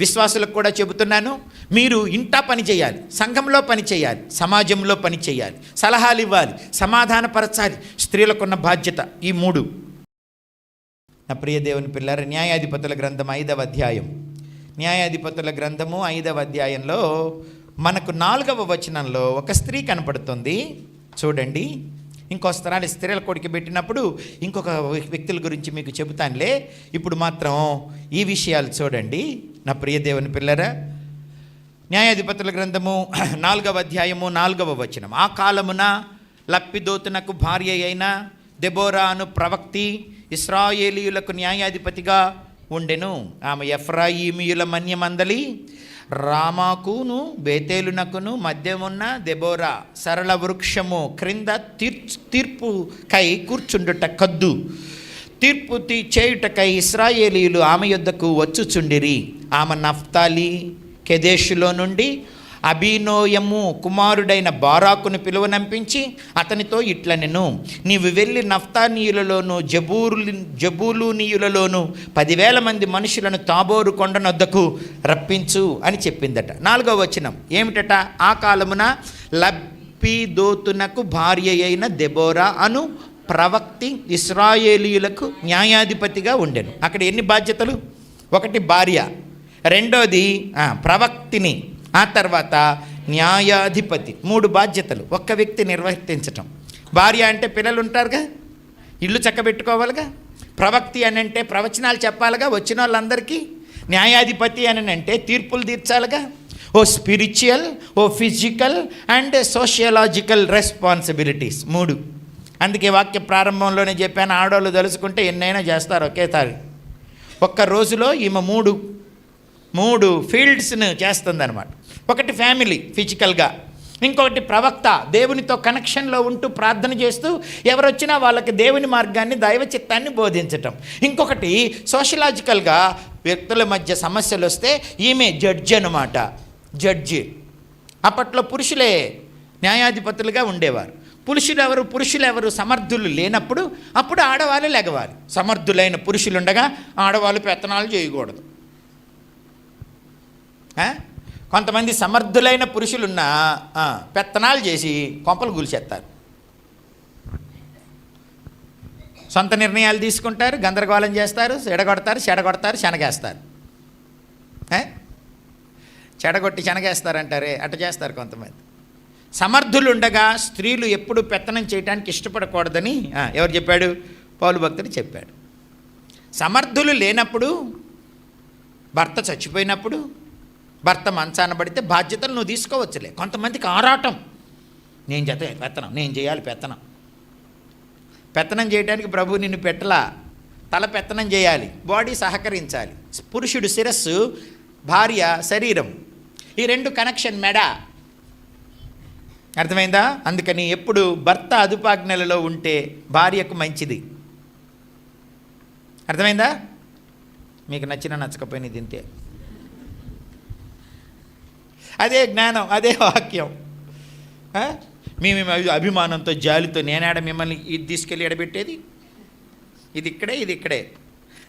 విశ్వాసులకు కూడా చెబుతున్నాను మీరు ఇంటా పని చేయాలి సంఘంలో పని చేయాలి సమాజంలో పని చేయాలి సలహాలు ఇవ్వాలి సమాధానపరచాలి స్త్రీలకున్న బాధ్యత ఈ మూడు. నా ప్రియ దేవుని పిల్లర న్యాయాధిపతుల గ్రంథం ఐదవ అధ్యాయం. న్యాయాధిపతుల గ్రంథము ఐదవ అధ్యాయంలో మనకు నాలుగవ వచనంలో ఒక స్త్రీ కనపడుతుంది. చూడండి. ఇంకో స్థలాన్ని స్త్రీల కొడుకు పెట్టినప్పుడు ఇంకొక వ్యక్తుల గురించి మీకు చెబుతానులే. ఇప్పుడు మాత్రం ఈ విషయాలు చూడండి. నా ప్రియ దేవుని పిల్లరా న్యాయాధిపతుల గ్రంథము నాలుగవ అధ్యాయము నాలుగవ వచనం. ఆ కాలమున లప్పిదోతునకు భార్య అయిన దెబోరా అను ప్రవక్తి ఇస్రాయేలీయులకు న్యాయాధిపతిగా ఉండెను. ఆమె ఎఫ్రాయిమియుల మన్యమందలి రామాకును బేతేలునకును మధ్యమున్న దెబోరా సరళ వృక్షము క్రింద తీర్చు తీర్పు కై కూర్చుండుట కద్దు. తీర్పు తీ- చేయుటకై ఇస్రాయేలీయులు ఆమె యొద్దకు వచ్చుచుండిరి. ఆమె నఫ్తాలి కెదేశులో నుండి అభినోయము కుమారుడైన బారాకును పిలువనంపించి అతనితో ఇట్లనెను నీవు వెళ్ళి నఫ్తానీయులలోను జబూరు జబూలూనీయులలోను పదివేల మంది మనుషులను తాబోరు కొండనొద్దకు రప్పించు అని చెప్పిందట. నాలుగవ వచనం. ఏమిటట? ఆ కాలమున లబ్బిదోతునకు భార్య అయిన దెబోరా అను ప్రవక్తి ఇస్రాయేలీయులకు న్యాయాధిపతిగా ఉండెను. అక్కడ ఎన్ని బాధ్యతలు? ఒకటి భార్య రెండోది ప్రవక్తిని. ఆ తర్వాత న్యాయాధిపతి మూడు బాధ్యతలు. ఒక్క వ్యక్తి నిర్వర్తించటం. భార్య అంటే పిల్లలు ఉంటారుగా ఇల్లు చక్కబెట్టుకోవాలిగా? ప్రవక్తి అని అంటే ప్రవచనాలు చెప్పాలిగా వచ్చిన వాళ్ళందరికీ న్యాయాధిపతి అని అంటే తీర్పులు తీర్చాలిగా? ఓ స్పిరిచువల్ ఓ ఫిజికల్ అండ్ సోషియలాజికల్ రెస్పాన్సిబిలిటీస్ మూడు. అందుకే వాక్య ప్రారంభంలోనే చెప్పాను ఆడవాళ్ళు తలుచుకుంటే ఎన్నైనా చేస్తారు ఒకేసారి. ఒక్క రోజులో ఈమె మూడు మూడు ఫీల్డ్స్ను చేస్తుందన్నమాట. ఒకటి ఫ్యామిలీ ఫిజికల్గా ఇంకొకటి ప్రవక్త దేవునితో కనెక్షన్లో ఉంటూ ప్రార్థన చేస్తూ ఎవరొచ్చినా వాళ్ళకి దేవుని మార్గాన్ని దైవ చిత్తాన్ని బోధించటం. ఇంకొకటి సోషలాజికల్గా వ్యక్తుల మధ్య సమస్యలు వస్తే ఈమె జడ్జి అనమాట జడ్జి. అప్పట్లో పురుషులే న్యాయాధిపతులుగా ఉండేవారు. పురుషులు ఎవరు పురుషులు ఎవరు సమర్థులు లేనప్పుడు అప్పుడు ఆడవాళ్ళు లెగవాలి. సమర్థులైన పురుషులు ఉండగా ఆడవాళ్ళు పెత్తనాలు చేయకూడదు. కొంతమంది సమర్థులైన పురుషులున్న పెత్తనాలు చేసి కొంపలు కూల్చేస్తారు సొంత నిర్ణయాలు తీసుకుంటారు గందరగోళం చేస్తారు చెడగొడతారు చెడగొడతారు శనగేస్తారు. చెడగొట్టి శనగేస్తారంటారే అట్ట చేస్తారు కొంతమంది. సమర్థులు ఉండగా స్త్రీలు ఎప్పుడు పెత్తనం చేయడానికి ఇష్టపడకూడదని ఎవరు చెప్పాడు? పౌలు భక్తుడు చెప్పాడు. సమర్థులు లేనప్పుడు భర్త చచ్చిపోయినప్పుడు భర్త మంచాన పడితే బాధ్యతలు నువ్వు తీసుకోవచ్చులే. కొంతమందికి ఆరాటం. నేను చేత పెత్తనం నేను చేయాలి పెత్తనం. పెత్తనం చేయడానికి ప్రభు నిన్ను పెట్టలా. తల పెత్తనం చేయాలి బాడీ సహకరించాలి. పురుషుడు శిరస్సు భార్య శరీరం. ఈ రెండు కనెక్షన్ మెడ. అర్థమైందా? అందుకని ఎప్పుడు భర్త అదుపాజ్ఞలలో ఉంటే భార్యకు మంచిది. అర్థమైందా? మీకు నచ్చిన నచ్చకపోయినా ఇంతే అదే జ్ఞానం అదే వాక్యం. మేము అభిమానంతో జాలితో నేనాడ మిమ్మల్ని ఇది తీసుకెళ్ళి ఎడబెట్టేది? ఇది ఇక్కడే ఇది ఇక్కడే.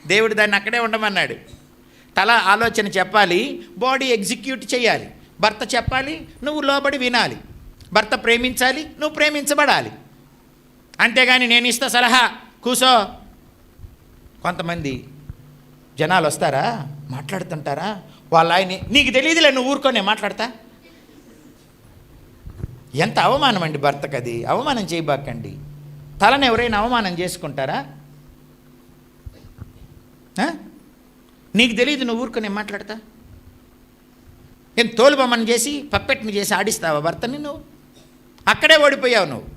దేవుడు దాన్ని అక్కడే ఉండమన్నాడు. తల ఆలోచన చెప్పాలి బాడీ ఎగ్జిక్యూట్ చేయాలి. భర్త చెప్పాలి నువ్వు లోబడి వినాలి. భర్త ప్రేమించాలి నువ్వు ప్రేమించబడాలి. అంతేగాని నేను ఇస్తా సలహా కూసో. కొంతమంది జనాలు వస్తారా? మాట్లాడుతుంటారా? వాళ్ళ ఆయన్ని నీకు తెలియదులే నువ్వు ఊరుకోనే మాట్లాడతా. ఎంత అవమానం అండి భర్తకు అది. అవమానం చేయబాకండి. తలను ఎవరైనా అవమానం చేసుకుంటారా? నీకు తెలియదు నువ్వు ఊరుకొని మాట్లాడతా. ఏం తోలుబొమ్మని చేసి పప్పెట్ని చేసి ఆడిస్తావా భర్తని నువ్వు? అక్కడే ఓడిపోయావు నువ్వు.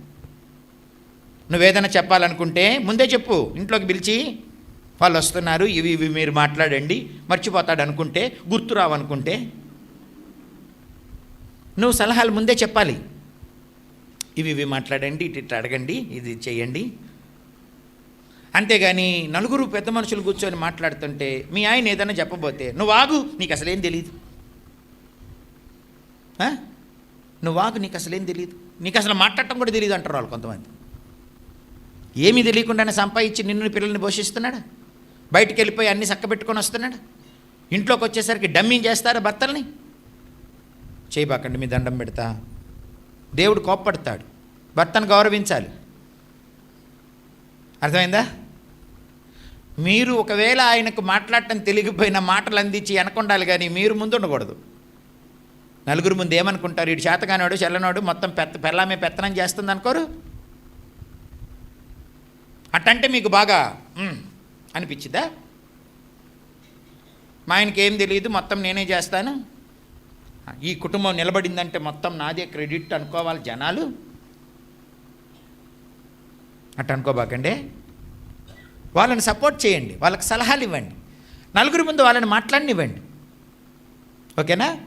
నువ్వేదైనా చెప్పాలనుకుంటే ముందే చెప్పు ఇంట్లోకి పిలిచి వాళ్ళు వస్తున్నారు ఇవి ఇవి మీరు మాట్లాడండి. మర్చిపోతాడు అనుకుంటే గుర్తు రావనుకుంటే. నువ్వు సలహాలు ముందే చెప్పాలి. ఇవి ఇవి మాట్లాడండి ఇటు ఇట్లా అడగండి ఇది చేయండి. అంతేగాని నలుగురు పెద్ద మనుషులు కూర్చొని మాట్లాడుతుంటే మీ ఆయన ఏదైనా చెప్పబోతే నువ్వు ఆగు నీకు అసలేం తెలియదు నువ్వు ఆగు నీకు అసలేం తెలియదు నీకు అసలు మాట్లాడటం కూడా తెలియదు అంటారు వాళ్ళు కొంతమంది. ఏమీ తెలియకుండానే సంపాదించి నిన్ను పిల్లల్ని పోషిస్తున్నాడా? బయటికి వెళ్ళిపోయి అన్ని చక్కబెట్టుకొని వస్తున్నాడు. ఇంట్లోకి వచ్చేసరికి డమ్మింగ్ చేస్తారా భర్తల్ని? చేయబాకండి మీ దండం పెడతా. దేవుడు కోప్పడతాడు. భర్తను గౌరవించాలి. అర్థమైందా? మీరు ఒకవేళ ఆయనకు మాట్లాడటం తెలిగిపోయిన మాటలు అందించి అనకుండాలి కానీ మీరు ముందు ఉండకూడదు నలుగురు ముందు ఏమనుకుంటారు? ఇటు చేతగానోడు చెల్లనోడు మొత్తం పెత్త పెళ్ళామే పెత్తనం చేస్తుంది అనుకోరు అట్టంటే మీకు బాగా అనిపించిందా? అనిపించిద్దా మా ఆయనకి ఏం తెలియదు మొత్తం నేనే చేస్తాను. ఈ కుటుంబం నిలబడిందంటే మొత్తం నాదే క్రెడిట్ అనుకోవాలి జనాలు. అట్ అనుకోబాకండి. వాళ్ళని సపోర్ట్ చేయండి వాళ్ళకి సలహాలు ఇవ్వండి. నలుగురి ముందు వాళ్ళని మాట్లాడినివ్వండి. ఓకేనా?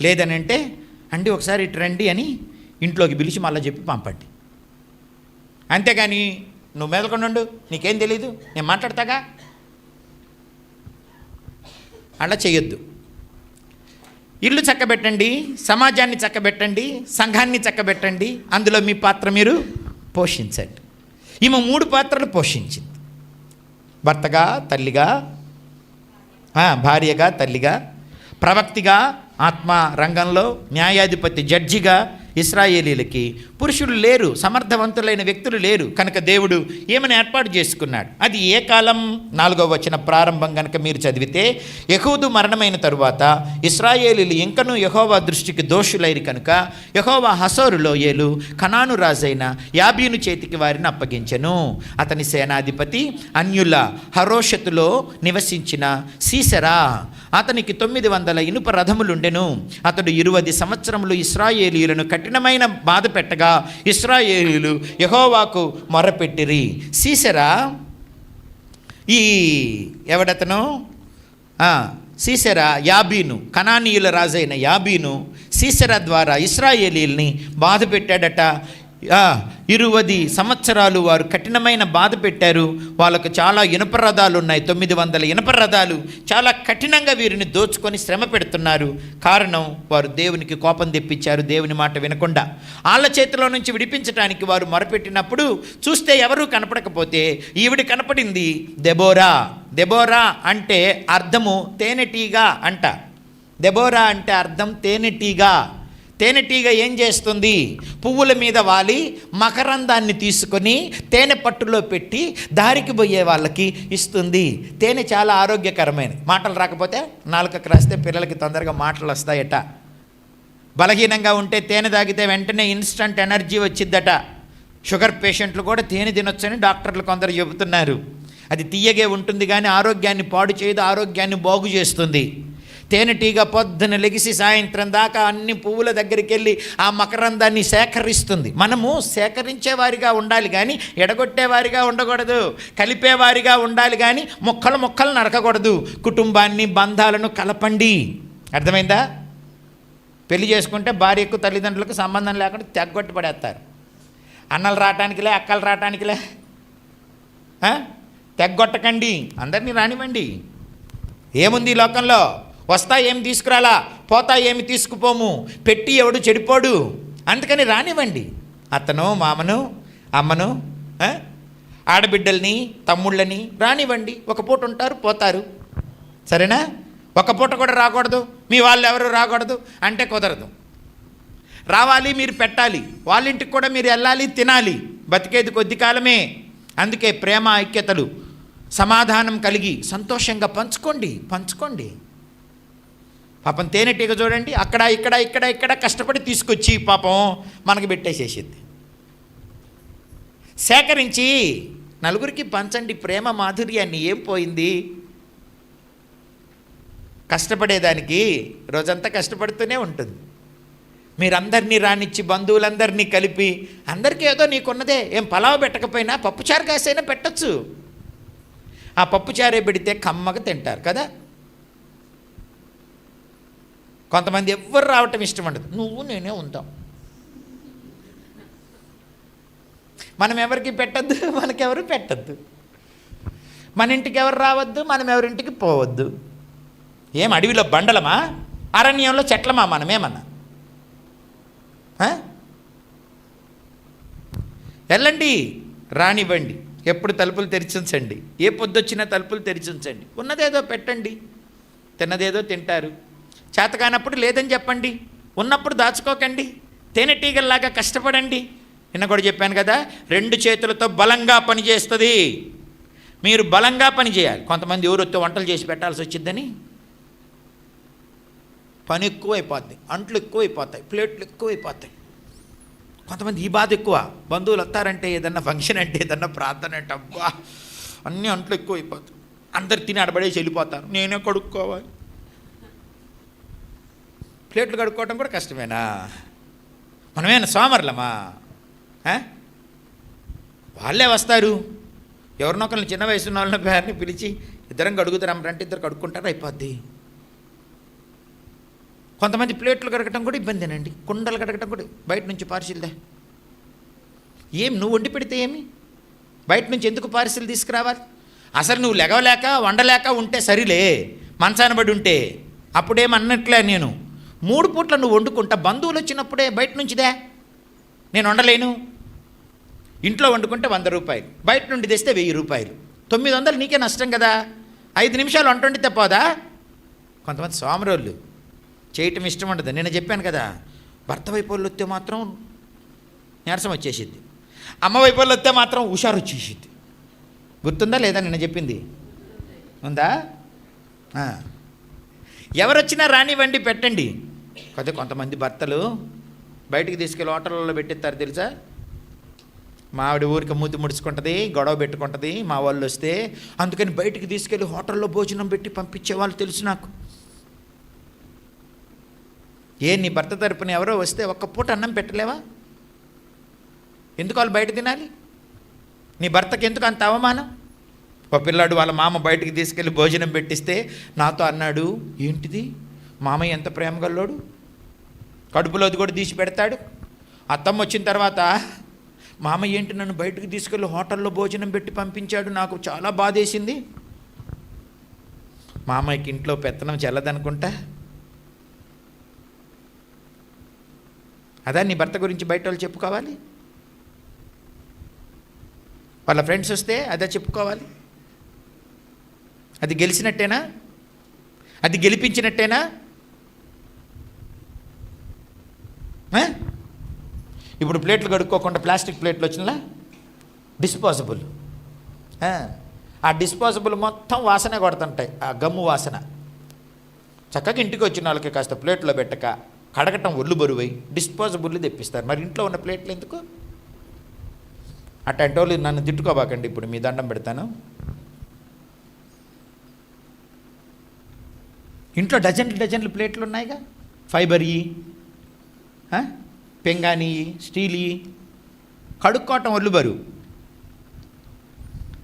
లేదని అంటే అండి ఒకసారి ఇటు రండి అని ఇంట్లోకి పిలిచి మళ్ళీ చెప్పి పంపండి. అంతేగాని నువ్వు మెదకొండు నీకేం తెలీదు నేను మాట్లాడతాగా? అలా చేయొద్దు ఇల్లు చక్కబెట్టండి సమాజాన్ని చక్కబెట్టండి సంఘాన్ని చక్కబెట్టండి అందులో మీ పాత్ర మీరు పోషించండి. ఈమె మూడు పాత్రలు పోషించింది. భర్తగా తల్లిగా భార్యగా తల్లిగా ప్రవక్తిగా ఆత్మ రంగంలో న్యాయాధిపతి జడ్జిగా ఇస్రాయేలీలకి పురుషులు లేరు సమర్థవంతులైన వ్యక్తులు లేరు. కనుక దేవుడు ఏమని ఏర్పాటు చేసుకున్నాడు? అది ఏ కాలం? నాలుగవ వచ్చిన ప్రారంభం కనుక మీరు చదివితే యహూదు మరణమైన తరువాత ఇస్రాయేలీలు ఇంకనూ యహోవా దృష్టికి దోషులైరు కనుక యహోవా హసోరులో ఏలు కనాను రాజైన యాబీను చేతికి వారిని అప్పగించెను. అతని సేనాధిపతి అన్యుల హరోషతులో నివసించిన సీసరా. అతనికి తొమ్మిది వందల ఇనుప రథములుండెను. అతడు ఇరువది సంవత్సరములు ఇస్రాయేలీలను కఠినమైన బాధ పెట్టగా ఇస్రాయేలీలు యహోవాకు మొరపెట్టిరి. సీసెరా ఈ ఎవడతను? సీసెరా యాబీను కనానీయుల రాజైన యాబీను సీసెరా ద్వారా ఇస్రాయేలీల్ని బాధ పెట్టాడట ఇరువది సంవత్సరాలు వారు కఠినమైన బాధ పెట్టారు. వాళ్ళకు చాలా ఇనుప రథాలు ఉన్నాయి. తొమ్మిది వందల ఇనుప రథాలు. చాలా కఠినంగా వీరిని దోచుకొని శ్రమ పెడుతున్నారు. కారణం వారు దేవునికి కోపం తెప్పించారు. దేవుని మాట వినకుండా. వాళ్ళ చేతిలో నుంచి విడిపించడానికి వారు మొరపెట్టినప్పుడు చూస్తే ఎవరూ కనపడకపోతే ఈవిడ కనపడింది దెబోరా. దెబోరా అంటే అర్థము తేనెటీగా అంట. దెబోరా అంటే అర్థం తేనెటీగా. తేనెటీగ ఏం చేస్తుంది? పువ్వుల మీద వాలి మకరందాన్ని తీసుకొని తేనె పట్టులో పెట్టి దారికి పోయే వాళ్ళకి ఇస్తుంది. తేనె చాలా ఆరోగ్యకరమైనది మాటలు రాకపోతే నాలుకకు రాస్తే పిల్లలకి తొందరగా మాటలు వస్తాయట. బలహీనంగా ఉంటే తేనె తాగితే వెంటనే ఇన్స్టంట్ ఎనర్జీ వచ్చిద్దట. షుగర్ పేషెంట్లు కూడా తేనె తినొచ్చని డాక్టర్లు కొందరు చెబుతున్నారు. అది తీయగే ఉంటుంది కానీ ఆరోగ్యాన్ని పాడు చేయదు ఆరోగ్యాన్ని బాగు చేస్తుంది. తేనెటీగ పొద్దున లెగిసి సాయంత్రం దాకా అన్ని పువ్వుల దగ్గరికి వెళ్ళి ఆ మకరందాన్ని సేకరిస్తుంది. మనము సేకరించేవారిగా ఉండాలి కానీ ఎడగొట్టేవారిగా ఉండకూడదు. కలిపేవారిగా ఉండాలి కానీ మొక్కలు మొక్కలు నరకకూడదు. కుటుంబాన్ని బంధాలను కలపండి. అర్థమైందా? పెళ్ళి చేసుకుంటే భార్యకు తల్లిదండ్రులకు సంబంధం లేకుండా తెగ్గొట్టి పడేస్తారు అన్నలు రావటానికిలే అక్కలు రావటానికిలే. తెగ్గొట్టకండి. అందరినీ రానివ్వండి. ఏముంది ఈ లోకంలో? వస్తా ఏమి తీసుకురాలా? పోతా ఏమి తీసుకుపోము? పెట్టి ఎవడు చెడిపోడు? అందుకని రానివ్వండి. అతను మామను అమ్మను ఆడబిడ్డల్ని తమ్ముళ్ళని రానివ్వండి. ఒక పూట ఉంటారు పోతారు. సరేనా? ఒక పూట కూడా రాకూడదు. మీ వాళ్ళు ఎవరు రాకూడదు అంటే కుదరదు. రావాలి మీరు పెట్టాలి. వాళ్ళ ఇంటికి కూడా మీరు వెళ్ళాలి తినాలి. బతికేది కొద్ది కాలమే. అందుకే ప్రేమ ఐక్యతలు సమాధానం కలిగి సంతోషంగా పంచుకోండి పంచుకోండి. పాపం తేనెటీగ చూడండి అక్కడ ఇక్కడ ఇక్కడ ఇక్కడ కష్టపడి తీసుకొచ్చి పాపం మనకు పెట్టేసేసింది. సేకరించి నలుగురికి పంచండి ప్రేమ మాధుర్యాన్ని ఏం పోయింది? కష్టపడేదానికి రోజంతా కష్టపడుతూనే ఉంటుంది. మీరందరినీ రానిచ్చి బంధువులందరినీ కలిపి అందరికీ ఏదో నీకున్నదే ఏం పలావ్ పెట్టకపోయినా పప్పుచారు కాసైనా పెట్టచ్చు. ఆ పప్పుచారే పెడితే కమ్మగా తింటారు కదా? కొంతమంది ఎవ్వరు రావటం ఇష్టం ఉండదు. నువ్వు నేనే ఉందాం మనం ఎవరికి పెట్టద్దు? మనకెవరు పెట్టద్దు. మన ఇంటికి ఎవరు రావద్దు? మనం ఎవరింటికి పోవద్దు. ఏం అడవిలో బండలమా? అరణ్యంలో చెట్లమా మనమేమన్నా వెళ్ళండి రానివ్వండి. ఎప్పుడు తలుపులు తెరిచించండి. ఏ పొద్దొచ్చినా తలుపులు తెరిచించండి. ఉన్నదేదో పెట్టండి. తిన్నదేదో తింటారు. చేతకానప్పుడు లేదని చెప్పండి. ఉన్నప్పుడు దాచుకోకండి. తేనెటీగల్లాగా కష్టపడండి. నిన్న కూడా చెప్పాను కదా రెండు చేతులతో బలంగా పనిచేస్తుంది మీరు బలంగా పని చేయాలి. కొంతమంది ఎవరొత్తే వంటలు చేసి పెట్టాల్సి వచ్చిందని. పని ఎక్కువైపోద్ది. అంట్లు ఎక్కువైపోతాయి. ప్లేట్లు ఎక్కువైపోతాయి. కొంతమంది ఈ బాధ ఎక్కువ. బంధువులు వస్తారంటే ఏదన్నా ఫంక్షన్ అంటే ఏదన్నా ప్రార్థన అంటే అబ్బా అన్నీ అంట్లు ఎక్కువైపోతాయి. అందరు తిని అడబడేసి వెళ్ళిపోతారు. నేనే కడుక్కోవాలి. ప్లేట్లు కడుక్కోవడం కూడా కష్టమేనా? మనమేనా సోమర్లమా? వాళ్ళే వస్తారు. ఎవరినొకరిని చిన్న వయసు ఉన్న వాళ్ళని పేరుని పిలిచి ఇద్దరం కడుగుతారంటే ఇద్దరు కడుక్కుంటారు? అయిపోద్ది. కొంతమంది ప్లేట్లు కడగటం కూడా ఇబ్బందేనండి. కుండలు కడగటం కూడా బయట నుంచి పార్సిల్దే. ఏం నువ్వు వండి పెడితే ఏమి? బయట నుంచి ఎందుకు పార్సిల్ తీసుకురావాలి? అసలు నువ్వు లెగవలేక వండలేక ఉంటే సరిలే. మంచాన పడి ఉంటే. అప్పుడేమన్నట్లే నేను. మూడు పూట్ల నువ్వు వండుకుంటా. బంధువులు వచ్చినప్పుడే బయట నుంచిదే. నేను వండలేను. ఇంట్లో వండుకుంటే వంద రూపాయలు. బయట నుండి తెస్తే వెయ్యి రూపాయలు. తొమ్మిది వందలు నీకే నష్టం కదా. ఐదు నిమిషాలు వంట వండితే పోదా? కొంతమంది సోమరోళ్ళు చేయటం ఇష్టం ఉండదు. నేను చెప్పాను కదా భర్త వైపు వస్తే మాత్రం నీరసం వచ్చేసిద్ది. అమ్మ వైపు వస్తే మాత్రం హుషారు వచ్చేసిద్ది. గుర్తుందా లేదా నిన్న చెప్పింది? ఉందా? ఎవరొచ్చినా రానివ్వండి పెట్టండి. కొద్ది కొంతమంది భర్తలు బయటికి తీసుకెళ్ళి హోటళ్ళలో పెట్టిస్తారు తెలుసా? మా ఆవిడ ఊరికి మూతి ముడుచుకుంటుంది గొడవ పెట్టుకుంటుంది మా వాళ్ళు వస్తే అందుకని బయటికి తీసుకెళ్ళి హోటల్లో భోజనం పెట్టి పంపించే వాళ్ళు తెలుసు నాకు. ఏ నీ భర్త తరపున ఎవరో వస్తే ఒక్క పూట అన్నం పెట్టలేవా? ఎందుకు వాళ్ళు బయట తినాలి? నీ భర్తకి ఎందుకు అంత అవమానం? ఒక పిల్లాడు వాళ్ళ మామ బయటికి తీసుకెళ్ళి భోజనం పెట్టిస్తే నాతో అన్నాడు ఏంటిది? మామయ్య ఎంత ప్రేమగల్లోడు కడుపులోది కూడా తీసి పెడతాడు. అత్తమ్మ వచ్చిన తర్వాత మామయ్య ఏంటి నన్ను బయటకు తీసుకెళ్ళి హోటల్లో భోజనం పెట్టి పంపించాడు? నాకు చాలా బాధేసింది. మామయ్యకి ఇంట్లో పెత్తనం చెల్లదనుకుంటా. అదా నీ భర్త గురించి బయట వాళ్ళు చెప్పుకోవాలి? వాళ్ళ ఫ్రెండ్స్ వస్తే అదే చెప్పుకోవాలి? అది గెలిచినట్టేనా? అది గెలిపించినట్టేనా ఆ? ఇప్పుడు ప్లేట్లు కడుక్కోకుండా ప్లాస్టిక్ ప్లేట్లు వచ్చినలా? డిస్పోజబుల్. ఆ, డిస్పోజబుల్ మొత్తం వాసన కొడుతుంటాయి ఆ గమ్ము వాసన. చక్కగా ఇంటికి వచ్చిన వాళ్ళకి కాస్త ప్లేట్లో పెట్టక కడగటం ఒళ్ళు బరువై డిస్పోజబుల్ తెప్పిస్తారు. మరి ఇంట్లో ఉన్న ప్లేట్లు ఎందుకు? అట్లాంటి వాళ్ళు నన్ను తిట్టుకోబాకండి ఇప్పుడు మీ దండం పెడతాను. ఇంట్లో డజన్లు డజన్లు ప్లేట్లు ఉన్నాయిగా? ఫైబర్ ఇవి పెంగాని కడుక్కోవటం ఒళ్ళు బరువు.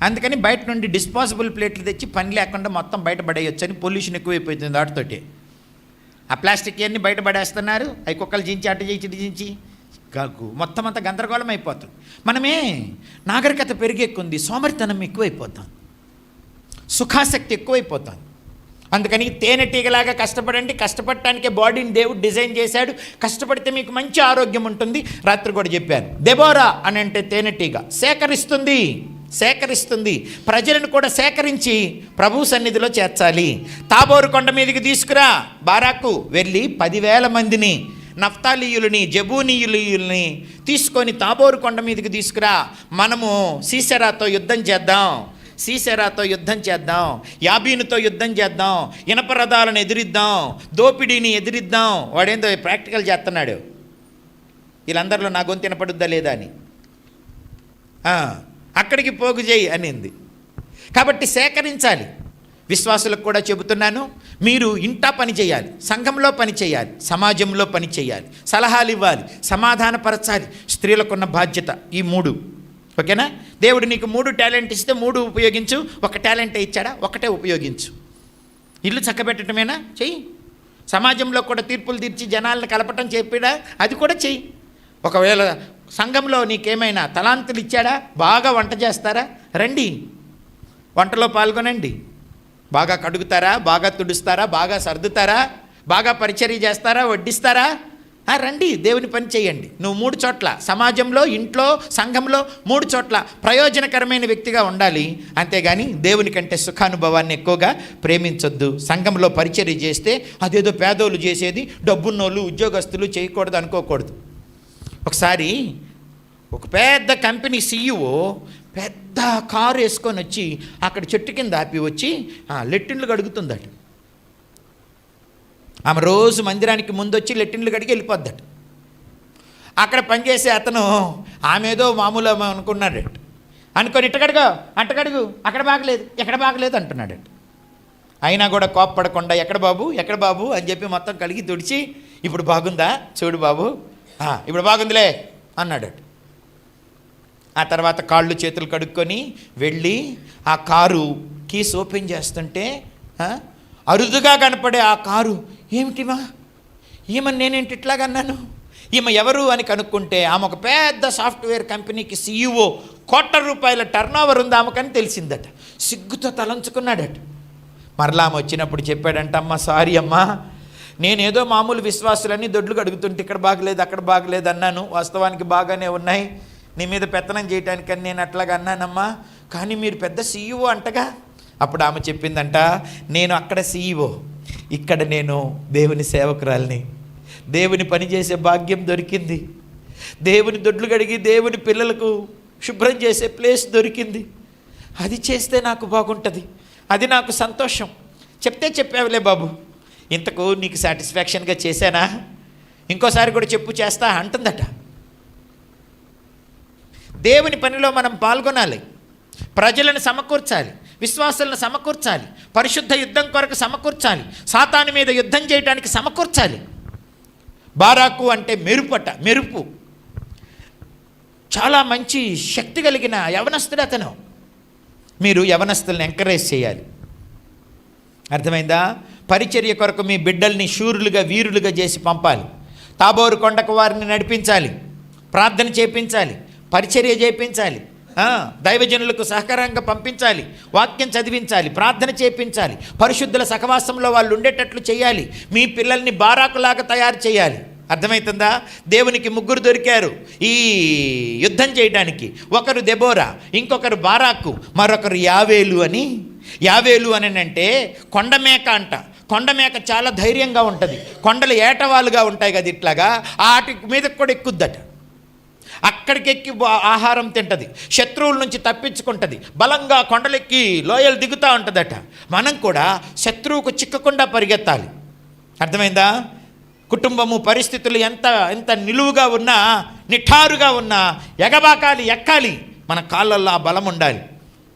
అందుకని బయట నుండి డిస్పాసిబుల్ ప్లేట్లు తెచ్చి పని లేకుండా మొత్తం బయట పడేయొచ్చని పొల్యూషన్ ఎక్కువైపోతుంది వాటితోటి ఆ ప్లాస్టిక్ అన్నీ బయట పడేస్తున్నారు. అవి కుక్కలు జించి అటు చేయించి ఇటు జించి. గగ్గు మొత్తం అంతా గందరగోళం అయిపోతుంది. మనమే నాగరికత పెరిగెక్కుంది సోమరితనం ఎక్కువైపోతాం. సుఖాసక్తి ఎక్కువైపోతాం. అందుకని తేనెటీగలాగా కష్టపడండి. కష్టపడటానికి బాడీని దేవుడు డిజైన్ చేశాడు. కష్టపడితే మీకు మంచి ఆరోగ్యం ఉంటుంది. రాత్రి కూడా చెప్పాను. దెబోరా అని అంటే తేనెటీగ సేకరిస్తుంది. సేకరిస్తుంది. ప్రజలను కూడా సేకరించి ప్రభు సన్నిధిలో చేర్చాలి. తాబోరు కొండ మీదకి తీసుకురా. బారాకు వెళ్ళి పదివేల మందిని నఫ్తాలీయులని జబూనీయులని తీసుకొని తాబోరు కొండ మీదకి తీసుకురా. మనము సీసెరాతో యుద్ధం చేద్దాం. సీసెరాతో యుద్ధం చేద్దాం యాబీనుతో యుద్ధం చేద్దాం ఇనప రథాలను ఎదిరిద్దాం దోపిడీని ఎదిరిద్దాం. వాడేందో ప్రాక్టికల్ చేస్తున్నాడు. వీళ్ళందరిలో నా గొంతు వినపడుద్దా లేదా అని. అక్కడికి పోగు చేయి అనింది. కాబట్టి సేకరించాలి. విశ్వాసులకు కూడా చెబుతున్నాను మీరు ఇంటా పని చేయాలి సంఘంలో పని చేయాలి సమాజంలో పని చేయాలి సలహాలు ఇవ్వాలి సమాధానపరచాలి. స్త్రీలకున్న బాధ్యత ఈ మూడు. ఓకేనా? దేవుడు నీకు మూడు టాలెంట్ ఇస్తే మూడు ఉపయోగించు. ఒక టాలెంటే ఇచ్చాడా? ఒకటే ఉపయోగించు. ఇల్లు చక్కబెట్టడమేనా చెయ్యి. సమాజంలో కూడా తీర్పులు తీర్చి జనాలను కలపటం చెప్పాడా? అది కూడా చెయ్యి. ఒకవేళ సంఘంలో నీకేమైనా తలాంతులు ఇచ్చాడా? బాగా వంట చేస్తారా? రండి. వంటలో పాల్గొనండి. బాగా కడుగుతారా? బాగా తుడుస్తారా? బాగా సర్దుతారా? బాగా పరిచర్య చేస్తారా? వడ్డిస్తారా? రండి దేవుని పని చేయండి. నువ్వు మూడు చోట్ల సమాజంలో ఇంట్లో సంఘంలో మూడు చోట్ల ప్రయోజనకరమైన వ్యక్తిగా ఉండాలి. అంతేగాని దేవుని కంటే సుఖానుభవాన్ని ఎక్కువగా ప్రేమించొద్దు. సంఘంలో పరిచర్య చేస్తే అదేదో పేదోళ్ళు చేసేది డబ్బున్నోళ్ళు ఉద్యోగస్తులు చేయకూడదు అనుకోకూడదు. ఒకసారి ఒక పెద్ద కంపెనీ సీఈఓ పెద్ద కారు వేసుకొని వచ్చి అక్కడ చెట్టు కింద ఆపి వచ్చి లెట్టిన్లు కడుగుతుందట. ఆమె రోజు మందిరానికి ముందు వచ్చి లెట్టిన్లు కడిగి వెళ్ళిపోద్దట. అక్కడ పనిచేసే అతను ఆమె ఏదో మామూలు అనుకున్నాడట. అనుకొని ఇట్టగడుగు అట్టగడుగు అక్కడ బాగలేదు ఎక్కడ బాగలేదు అంటున్నాడట. అయినా కూడా కోప్పడకుండా ఎక్కడ బాబు ఎక్కడ బాబు అని చెప్పి మొత్తం కలిగి తుడిచి ఇప్పుడు బాగుందా? చూడు బాబు. ఇప్పుడు బాగుందిలే అన్నాడట. ఆ తర్వాత కాళ్ళు చేతులు కడుక్కొని వెళ్ళి ఆ కారు కీస్ ఓపెన్ చేస్తుంటే అరుదుగా కనపడే ఆ కారు ఏమిటిమా ఈమె నేనేంటి ఇట్లాగా అన్నాను? ఈమె ఎవరు అని కనుక్కుంటే ఆమె ఒక పెద్ద సాఫ్ట్వేర్ కంపెనీకి సీఈఓ కోట్ల రూపాయల టర్న్ ఓవర్ ఉంది ఆమెకని తెలిసిందట. సిగ్గుతో తలంచుకున్నాడట. మరలా ఆమె వచ్చినప్పుడు చెప్పాడంట అమ్మ సారీ అమ్మా నేనేదో మామూలు విశ్వాసులన్నీ దొడ్లు కడుగుతుంటే ఇక్కడ బాగలేదు అక్కడ బాగలేదు అన్నాను. వాస్తవానికి బాగానే ఉన్నాయి. నీ మీద పెత్తనం చేయటానికని నేను అట్లాగా అన్నానమ్మా. కానీ మీరు పెద్ద సీఈఓ అంటగా అప్పుడు ఆమె చెప్పిందంట నేను అక్కడ సీఈఓ ఇక్కడ నేను దేవుని సేవకురాల్ని. దేవుని పని చేసే భాగ్యం దొరికింది. దేవుని దొడ్లు కడిగి దేవుని పిల్లలకు శుభ్రం చేసే ప్లేస్ దొరికింది. అది చేస్తే నాకు బాగుంటుంది. అది నాకు సంతోషం. చెప్తే చెప్పావులే బాబు. ఇంతకు నీకు సాటిస్ఫాక్షన్గా చేశానా? ఇంకోసారి కూడా చెప్పు చేస్తా అంటుందట. దేవుని పనిలో మనం పాల్గొనాలి. ప్రజలను సమకూర్చాలి. విశ్వాసాలను సమకూర్చాలి. పరిశుద్ధ యుద్ధం కొరకు సమకూర్చాలి. సాతాను మీద యుద్ధం చేయడానికి సమకూర్చాలి. బారాకు అంటే మెరుపట మెరుపు. చాలా మంచి శక్తి కలిగిన యవనస్తుడు అతను. మీరు యవనస్తులను ఎంకరేజ్ చేయాలి. అర్థమైందా? పరిచర్య కొరకు మీ బిడ్డల్ని శూరులుగా వీరులుగా చేసి పంపాలి. తాబోరు కొండకు వారిని నడిపించాలి. ప్రార్థన చేపించాలి. పరిచర్య చేపించాలి. దైవజనులకు సహకారంగా పంపించాలి వాక్యం చదివించాలి ప్రార్థన చేపించాలి పరిశుద్ధుల సహవాసంలో వాళ్ళు ఉండేటట్లు చేయాలి మీ పిల్లల్ని బారాకులాగా తయారు చేయాలి. అర్థమవుతుందా దేవునికి ముగ్గురు దొరికారు ఈ యుద్ధం చేయడానికి. ఒకరు దెబోరా ఇంకొకరు బారాకు మరొకరు యావేలు అని. యావేలు అని అంటే కొండమేక అంట. కొండమేక చాలా ధైర్యంగా ఉంటుంది. కొండలు ఏటవాలుగా ఉంటాయి కదా ఇట్లాగా? ఆటి మీదకి కూడా ఎక్కుద్దట. అక్కడికెక్కి ఆహారం తింటది. శత్రువుల నుంచి తప్పించుకుంటుంది. బలంగా కొండలెక్కి లోయలు దిగుతూ ఉంటుందట. మనం కూడా శత్రువుకు చిక్కకుండా పరిగెత్తాలి. అర్థమైందా? కుటుంబము పరిస్థితులు ఎంత ఎంత నిలువుగా ఉన్నా నిఠారుగా ఉన్నా ఎగబాకాలి ఎక్కాలి. మన కాళ్ళల్లో ఆ బలం ఉండాలి.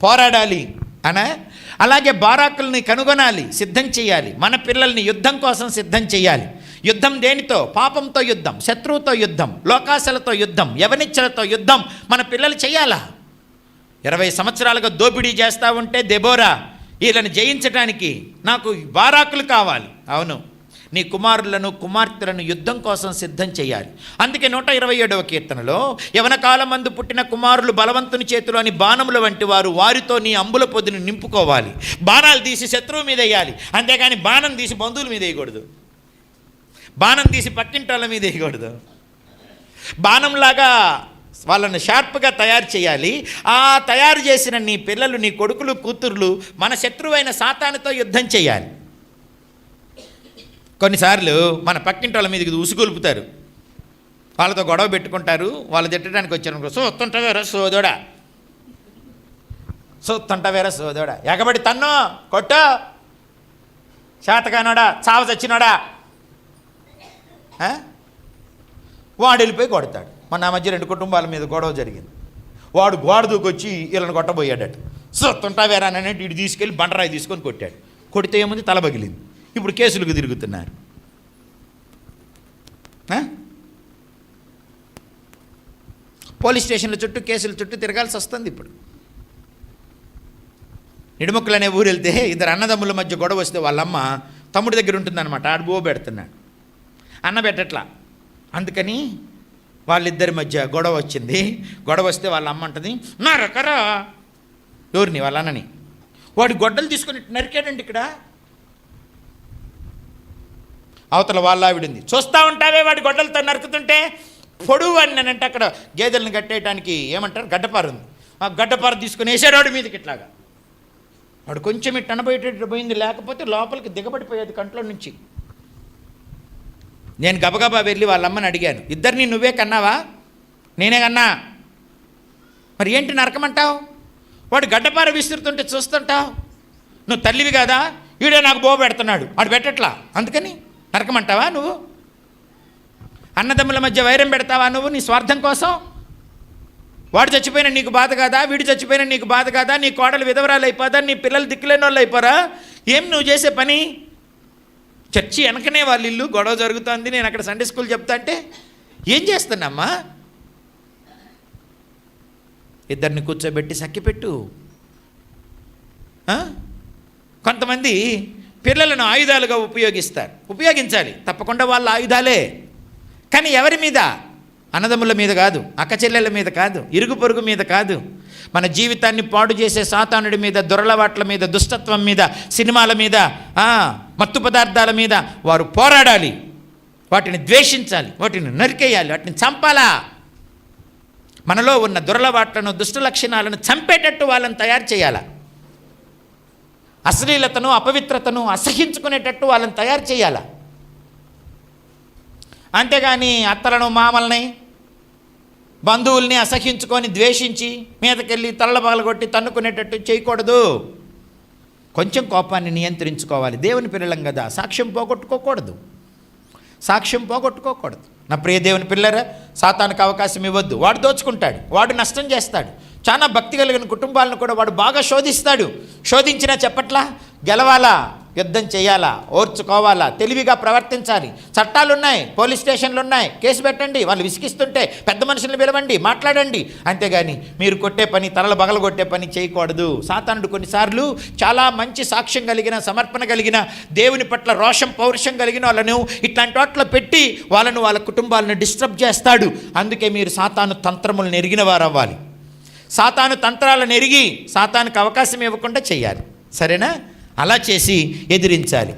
పోరాడాలి. అనా? అలాగే బారాకుల్ని కనుగొనాలి సిద్ధం చేయాలి. మన పిల్లల్ని యుద్ధం కోసం సిద్ధం చేయాలి. యుద్ధం దేనితో? పాపంతో యుద్ధం శత్రువుతో యుద్ధం లోకాశలతో యుద్ధం యవనిచ్చలతో యుద్ధం. మన పిల్లలు చేయాలా ఇరవై సంవత్సరాలుగా దోపిడీ చేస్తూ ఉంటే దెబోరా వీళ్ళని జయించడానికి నాకు బారాకులు కావాలి. అవును నీ కుమారులను కుమార్తెలను యుద్ధం కోసం సిద్ధం చేయాలి అందుకే నూట ఇరవై ఏడవ కీర్తనలో యవన కాలమందు పుట్టిన కుమారులు బలవంతుని చేతిలోని బాణముల వంటి వారు వారితో నీ అంబుల పొద్దుని నింపుకోవాలి. బాణాలు తీసి శత్రువు మీద వేయాలి. అంతేగాని బాణం తీసి బంధువుల మీద వేయకూడదు. బాణం తీసి పక్కింటి వాళ్ళ మీద వేయకూడదు. బాణంలాగా వాళ్ళని షార్ప్గా తయారు చేయాలి. ఆ తయారు చేసిన నీ పిల్లలు నీ కొడుకులు కూతుర్లు మన శత్రువైన సాతానుతో యుద్ధం చేయాలి. కొన్నిసార్లు మన పక్కింటి వాళ్ళ మీదకి ఉసుగొలుపుతారు. వాళ్ళతో గొడవ పెట్టుకుంటారు. వాళ్ళు తిట్టడానికి వచ్చారు సో వస్తుంటావేరా సోదోడా. సోత్తుంటవేరా సోదోడా. ఎగబడి తన్నో కొట్టో. శాతకానోడా చావ చచ్చినోడా. వాడు వెళ్ళిపోయి కొడతాడు. మన మధ్య రెండు కుటుంబాల మీద గొడవ జరిగింది. వాడు గోడ దూకొచ్చి వీళ్ళని కొట్టబోయాడట. సొత్తుంటావేరా ఇటు తీసుకెళ్ళి బండరాయి తీసుకొని కొట్టాడు. కొడితే ఏముంది? తల పగిలింది. ఇప్పుడు కేసులకు తిరుగుతున్నారు. పోలీస్ స్టేషన్ల చుట్టూ కేసుల చుట్టూ తిరగాల్సి వస్తుంది ఇప్పుడు. నిడుముక్కలు అనే ఊరు వెళ్తే ఇద్దరు అన్నదమ్ముల మధ్య గొడవ వస్తే వాళ్ళమ్మ తమ్ముడి దగ్గర ఉంటుందన్నమాట. ఆడు బో పెడుతున్నాడు అన్న పెట్టట్లా అందుకని వాళ్ళిద్దరి మధ్య గొడవ వచ్చింది. గొడవ వస్తే వాళ్ళ అమ్మ అంటది రకరా ఎవరిని వాళ్ళ అన్నని? వాడి గొడ్డలు తీసుకొని నరికాడండి ఇక్కడ. అవతల వాళ్ళ ఆవిడుంది చూస్తూ ఉంటావే వాడి గొడ్డలతో నరుకుతుంటే పొడువు అని నేనంటే అక్కడ గేదెలను కట్టేయడానికి ఏమంటారు? గడ్డపార ఉంది. ఆ గడ్డపార తీసుకుని వేసాడు మీదకి ఇట్లాగా. వాడు కొంచెం ఇటు అనబోయేటట్టు పోయింది లేకపోతే లోపలికి దిగబడిపోయేది కంట్లో నుంచి. నేను గబగబా వెళ్ళి వాళ్ళమ్మని అడిగాను ఇద్దరిని నువ్వే కన్నావా? నేనే కన్నా. మరి ఏంటి నరకమంటావు వాడు గడ్డపార విసురుతుంటే చూస్తుంటావు? నువ్వు తల్లివి కదా? వీడే నాకు బో పెడుతున్నాడు వాడు పెట్టట్లా? అందుకని నరకమంటావా నువ్వు? అన్నదమ్ముల మధ్య వైరం పెడతావా నువ్వు నీ స్వార్థం కోసం? వాడు చచ్చిపోయినా నీకు బాధ కాదా? వీడు చచ్చిపోయినా నీకు బాధ కాదా? నీ కోడలు విధవరాలు అయిపోదా నీ పిల్లలు దిక్కులేని వాళ్ళు అయిపోరా ఏం నువ్వు చేసే పని? చర్చి వెనకనే వాళ్ళ ఇల్లు గొడవ జరుగుతోంది నేను అక్కడ సండే స్కూల్ చెప్తా అంటే ఏం చేస్తానమ్మా ఇద్దరిని కూర్చోబెట్టి సక్కిపెట్టు. కొంతమంది పిల్లలను ఆయుధాలుగా ఉపయోగిస్తారు. ఉపయోగించాలి. తప్పకుండా వాళ్ళ ఆయుధాలే. కానీ ఎవరి మీద? అన్నదమ్ముల మీద కాదు అక్క చెల్లెల మీద కాదు ఇరుగు పొరుగు మీద కాదు. మన జీవితాన్ని పాడు చేసే సాతానుడి మీద దొరలవాట్ల మీద దుష్టత్వం మీద సినిమాల మీద మత్తు పదార్థాల మీద వారు పోరాడాలి. వాటిని ద్వేషించాలి వాటిని నరికేయాలి వాటిని చంపాలా. మనలో ఉన్న దురలవాట్లను దుష్ట లక్షణాలను చంపేటట్టు వాళ్ళని తయారు చేయాలా. అశ్లీలతను అపవిత్రతను అసహించుకునేటట్టు వాళ్ళని తయారు చేయాలా. అంతేగాని అత్తలను మామల్ని బంధువుల్ని అసహించుకొని ద్వేషించి మీదకెళ్ళి తల్ల పగలగొట్టి తన్నుకునేటట్టు చేయకూడదు. కొంచెం కోపాన్ని నియంత్రించుకోవాలి. దేవుని పిల్లలం కదా. సాక్ష్యం పోగొట్టుకోకూడదు. సాక్ష్యం పోగొట్టుకోకూడదు. నా ప్రియ దేవుని పిల్లరా సాతానికి అవకాశం ఇవ్వద్దు. వాడు దోచుకుంటాడు. వాడు నష్టం చేస్తాడు. చాలా భక్తి కలిగిన కుటుంబాలను కూడా వాడు బాగా శోధిస్తాడు. శోధించినా చెప్పట్లా? గెలవాలా? యుద్ధం చేయాలా? ఓర్చుకోవాలా? తెలివిగా ప్రవర్తించాలి. చట్టాలు ఉన్నాయి పోలీస్ స్టేషన్లు ఉన్నాయి కేసు పెట్టండి వాళ్ళు విసిగిస్తుంటే పెద్ద మనుషుల్ని పిలవండి మాట్లాడండి. అంతేగాని మీరు కొట్టే పని తలలు బగలు కొట్టే పని చేయకూడదు. సాతానుడు కొన్నిసార్లు చాలా మంచి సాక్ష్యం కలిగిన సమర్పణ కలిగిన దేవుని పట్ల రోషం పౌరుషం కలిగిన వాళ్ళను ఇట్లాంటి వాటిలో పెట్టి వాళ్ళను వాళ్ళ కుటుంబాలను డిస్టర్బ్ చేస్తాడు. అందుకే మీరు సాతాను తంత్రములను ఎరిగిన వారు అవ్వాలి సాతాను తంత్రాలను ఎరిగి సాతానుకు అవకాశం ఇవ్వకుండా చేయాలి. సరేనా? అలా చేసి ఎదిరించాలి.